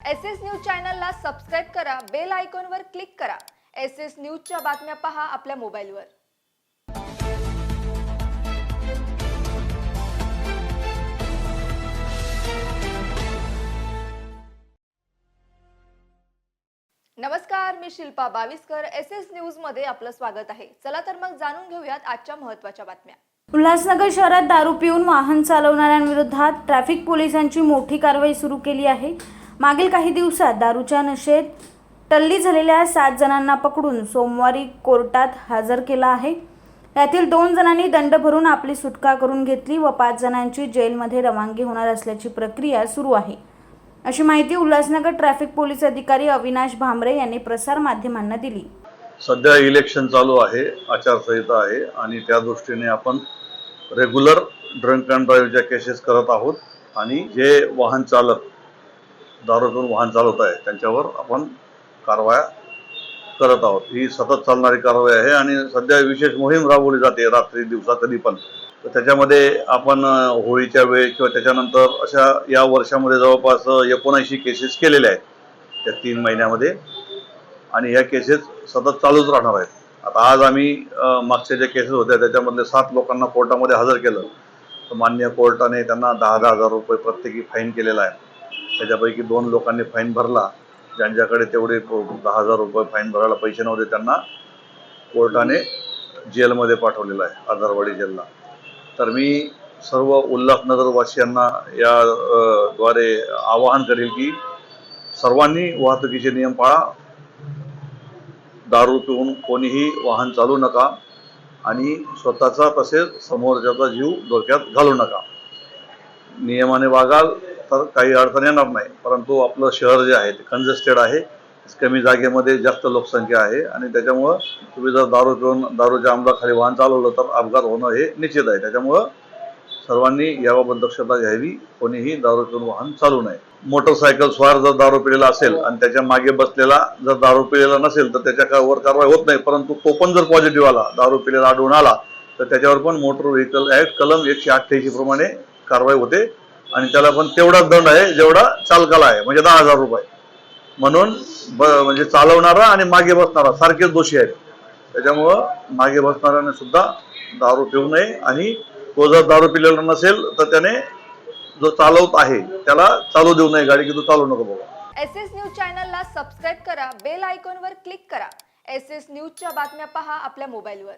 S S news चॅनलला subscribe करा bell आयकॉनवर क्लिक करा. एस एस न्यूजच्या बातम्या पहा आपल्या मोबाईलवर. नमस्कार मी शिल्पा बावीसकर. एस एस न्यूजमध्ये आपलं स्वागत आहे. चला तर मग जाणून घेऊयात आजच्या महत्त्वाच्या बातम्या. उल्हासनगर शहरात दारू पिऊन वाहन चालवणाऱ्यांविरोधात ट्रॅफिक पोलिसांची मोठी कारवाई सुरू केली आहे. मागील काही दिवसात दारूच्या नशेत टल्ली झालेल्या सात जणांना पकडून सोमवारी कोर्टात हजर केला आहे. यातील दोन जणांनी दंड भरून आपली सुटका करून घेतली व पाच जणांची जेलमध्ये रवानगी होणार असल्याची प्रक्रिया सुरू आहे. अशी माहिती उल्हासनगर ट्रॅफिक पोलीस अधिकारी अविनाश भामरे यांनी प्रसार माध्यमांना दिली. सध्या इलेक्शन चालू आहे आचारसंहिता आहे आणि त्या दृष्टीने आपण रेग्युलर ड्रंक अँड ड्राईव्हच्या केसेस करत आहोत आणि जे वाहन चालक दारू वाहन चालवत आहे त्यांच्यावर आपण कारवाया करत आहोत. ही सतत चालणारी कारवाई आहे आणि सध्या विशेष मोहीम राबवली जाते रात्री दिवसा कधी पण. तर त्याच्यामध्ये आपण होळीच्या वेळ किंवा त्याच्यानंतर अशा या वर्षामध्ये जवळपास एकोणऐंशी केसेस केलेल्या आहेत त्या तीन महिन्यामध्ये. आणि ह्या केसेस सतत चालूच राहणार आहेत. आता आज आम्ही मागच्या ज्या केसेस होत्या त्याच्यामधले सात लोकांना कोर्टामध्ये हजर केलं. तर मान्य कोर्टाने त्यांना दहा दहा हजार रुपये प्रत्येकी फाईन केलेला आहे. त्याच्यापैकी दोन लोकांनी फाईन भरला. ज्यांच्याकडे तेवढे दहा हजार रुपये फाईन भरायला पैसे नव्हते त्यांना कोर्टाने जेलमध्ये पाठवलेलं आहे आधारवाडी जेलला. तर मी सर्व उल्हासनगरवासियांना या द्वारे आवाहन करेल की सर्वांनी वाहतुकीचे नियम पाळा. दारू पिऊन कोणीही वाहन चालू नका आणि स्वतःचा तसेच समोरच्याचा जीव धोक्यात घालू नका. नियमाने वागाल तर काही अडचण येणार नाही. परंतु आपलं शहर जे आहे ते कंजेस्टेड आहे. कमी जागेमध्ये जास्त लोकसंख्या आहे आणि त्याच्यामुळं तुम्ही जर दारू पिऊन दारूच्या अंमलाखाली वाहन चालवलं तर अपघात होणं हे निश्चित आहे. त्याच्यामुळं सर्वांनी याबाबत दक्षता घ्यावी. कोणीही दारू पिऊन वाहन चालू नये. मोटरसायकल स्वार जर दारू पिलेला असेल आणि त्याच्यामागे बसलेला जर दारू पिलेला नसेल तर त्याच्यावर कारवाई होत नाही. परंतु तो पण जर पॉझिटिव्ह आला दारू पिलेला आढळून आला तर त्याच्यावर पण मोटर व्हेकल ऍक्ट कलम एकशे अठ्ठ्याऐंशी प्रमाणे कारवाई होते. आणि त्याला पण तेवढाच दंड आहे जेवढा चालकाला आहे म्हणजे दहा हजार रुपये. म्हणून ब म्हणजे चालवणारा आणि मागे बसणारा सारखेच दोषी आहेत. त्याच्यामुळं मागे बसणाऱ्याने सुद्धा दारू पिऊ नये आणि तो जर दारू पिलेला नसेल तर त्याने जो चालवत आहे त्याला चालू देऊ नये गाडी की तू चालू नको बाबा. एस एस न्यूज चॅनलला सबस्क्राईब करा बेल आयकॉनवर क्लिक करा. एस एस न्यूजच्या बातम्या पहा आपल्या मोबाईलवर.